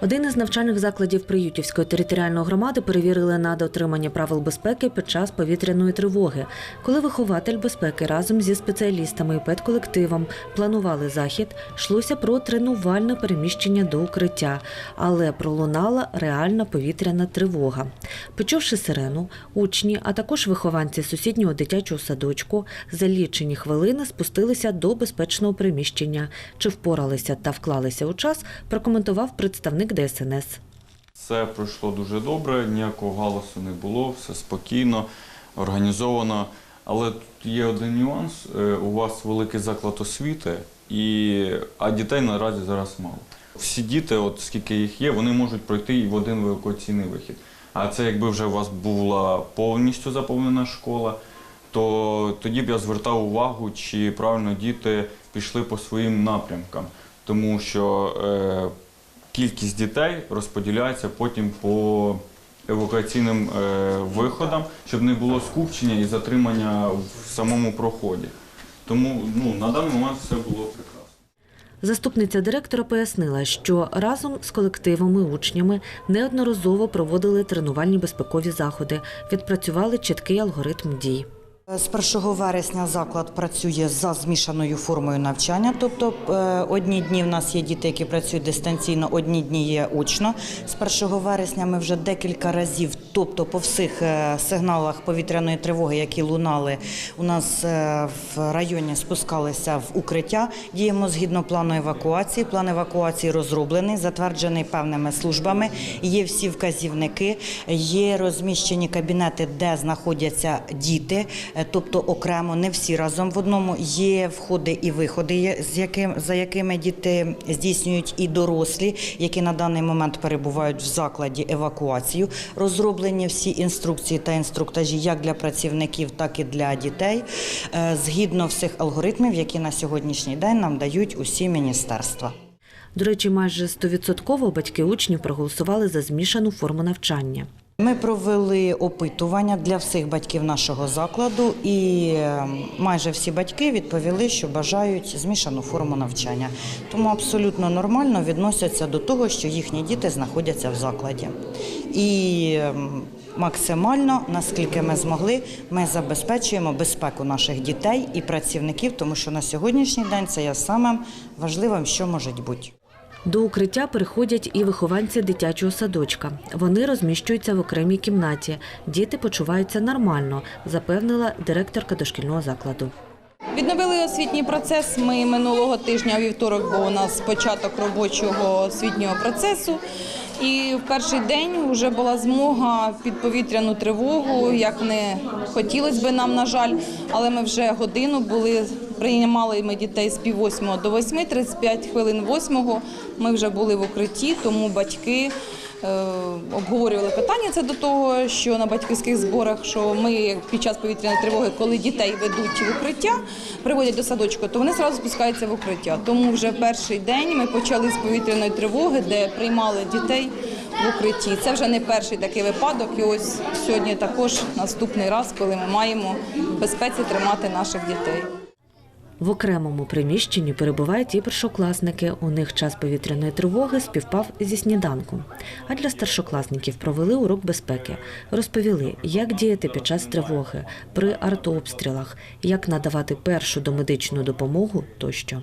Один із навчальних закладів Приютівської територіальної громади перевірили на дотримання правил безпеки під час повітряної тривоги, коли вихователь безпеки разом зі спеціалістами і педколективом планували захід, йшлося про тренувальне переміщення до укриття, але пролунала реальна повітряна тривога. Почувши сирену, учні, а також вихованці сусіднього дитячого садочку за лічені хвилини спустилися до безпечного приміщення. Чи впоралися та вклалися у час, прокоментував представник ДСНС. Все пройшло дуже добре, ніякого галасу не було, все спокійно, організовано. Але тут є один нюанс: Е, у вас великий заклад освіти, і... а дітей наразі зараз мало. Всі діти, от скільки їх є, вони можуть пройти і в один евакуаційний вихід. А це якби вже у вас була повністю заповнена школа, то тоді б я звертав увагу, чи правильно діти пішли по своїм напрямкам. Тому що е, кількість дітей розподіляється потім по евакуаційним е, виходам, щоб не було скупчення і затримання в самому проході. Тому ну, на даний момент все було прекрасно. Заступниця директора пояснила, що разом з колективом і учнями неодноразово проводили тренувальні безпекові заходи, відпрацювали чіткий алгоритм дій. З 1 вересня заклад працює за змішаною формою навчання. Тобто е, одні дні в нас є діти, які працюють дистанційно, одні дні є очно. З 1 вересня ми вже декілька разів, тобто по всіх е, сигналах повітряної тривоги, які лунали, у нас е, в районі спускалися в укриття. Діємо згідно плану евакуації. План евакуації розроблений, затверджений певними службами. Є всі вказівники, є розміщені кабінети, де знаходяться діти. Е, тобто окремо, не всі разом в одному. Є входи і виходи, за якими діти здійснюють і дорослі, які на даний момент перебувають в закладі евакуацію. Розроблені всі інструкції та інструктажі як для працівників, так і для дітей, е, згідно всіх алгоритмів, які на сьогоднішній день нам дають усі міністерства. До речі, майже 100% батьки учнів проголосували за змішану форму навчання. Ми провели опитування для всіх батьків нашого закладу, і е, майже всі батьки відповіли, що бажають змішану форму навчання. Тому абсолютно нормально відносяться до того, що їхні діти знаходяться в закладі. І е, максимально, наскільки ми змогли, ми забезпечуємо безпеку наших дітей і працівників, тому що на сьогоднішній день це є самим важливим, що може бути. До укриття приходять і вихованці дитячого садочка. Вони розміщуються в окремій кімнаті. Діти почуваються нормально, запевнила директорка дошкільного закладу. Відновили освітній процес. Ми минулого тижня вівторок був у нас початок робочого освітнього процесу. І в перший день вже була змога під повітряну тривогу, як не хотілося би нам, на жаль, але ми вже годину були, приймали ми дітей з пів восьмого до восьми, 35 хвилин восьмого. Ми вже були в укритті, тому батьки е, обговорювали питання це до того, що на батьківських зборах, що ми під час повітряної тривоги, коли дітей ведуть в укриття, приводять до садочку, то вони одразу спускаються в укриття. Тому вже перший день ми почали з повітряної тривоги, де приймали дітей в укритті. Це вже не перший такий випадок. І ось сьогодні також наступний раз, коли ми маємо в безпеці тримати наших дітей. В окремому приміщенні перебувають і першокласники. У них час повітряної тривоги співпав зі сніданком. А для старшокласників провели урок безпеки. Розповіли, як діяти під час тривоги, при артообстрілах, як надавати першу домедичну допомогу тощо.